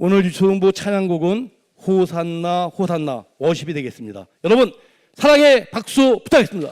오늘 유초등부 찬양곡은 호산나 호산나 워십이 되겠습니다. 여러분 사랑의 박수 부탁하겠습니다.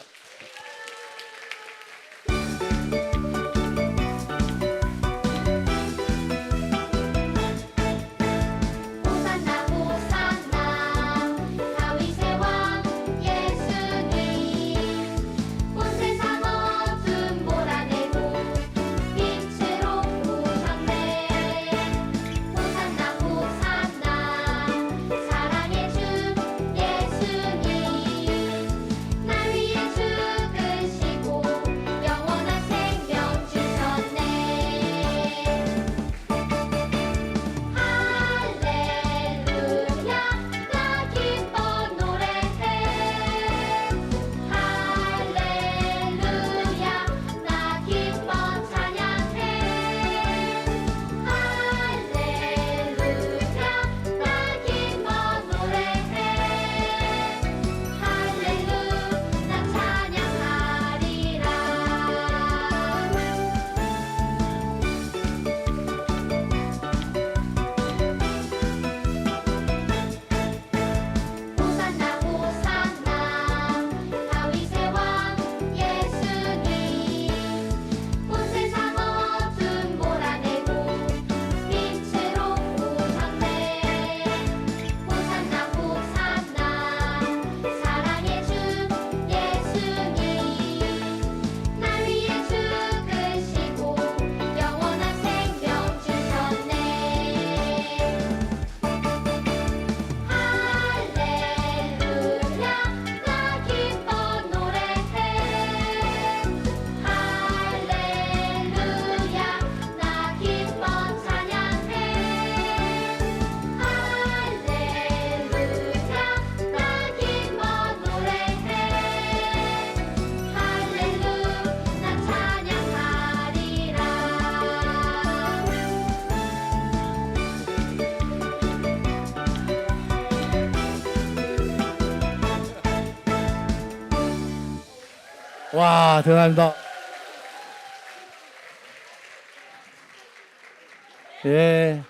와, 대단합니다. 예.